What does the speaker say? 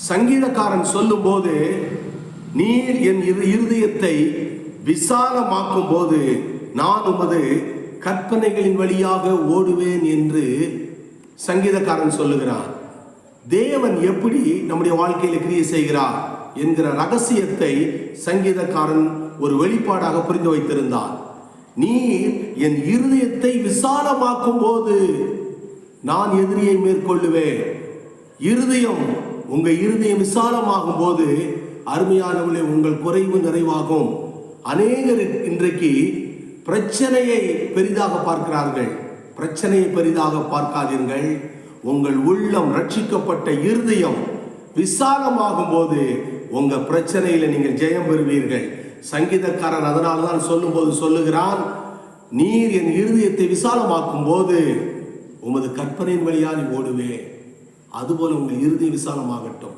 சங்கீதக்காரன் சொல்லும்போது நீர் என் இரு- இருதயத்தை விசாலமாக்கும் போது நான் உமது கற்பனைகளின் வழியாக ஓடுவேன் என்று சங்கீதக்காரன் சொல்லுகிறான். தேவன் எப்படி நம்முடைய வாழ்க்கையில் கிரியை செய்கிறார் என்கிற ரகசியத்தை சங்கீதக்காரன் ஒரு வெளிப்பாடாக புரிந்து வைத்திருந்தார் நீர் என் இருதயத்தை விசாலமாக்கும் போது நான் எதிரியை மேற்கொள்ளுவேன். இருதயம் உங்க இருதயம் விசாலமாகும் போது அருமையானவர்களே உங்கள் குறைவு நிறைவாகும். அநேகர் இன்றைக்கு பிரச்சனையை பெரிதாக பார்க்கிறார்கள். பிரச்சனையை பெரிதாக பார்க்காதீர்கள். உங்கள் உள்ளம் ரட்சிக்கப்பட்ட இருதயம் விசாலமாகும் போது உங்க பிரச்சனையில நீங்கள் ஜெயம் பெறுவீர்கள். சங்கீதக்காரன் அதனால தான் சொல்லும்போது சொல்லுகிறான் நீர் என் இருதயத்தை விசாலமாக்கும் போது உமது கற்பனையின் வழியா நீ ஓடுவேன் அதுபோல உங்கள் இருதய விசாலமாகட்டும்.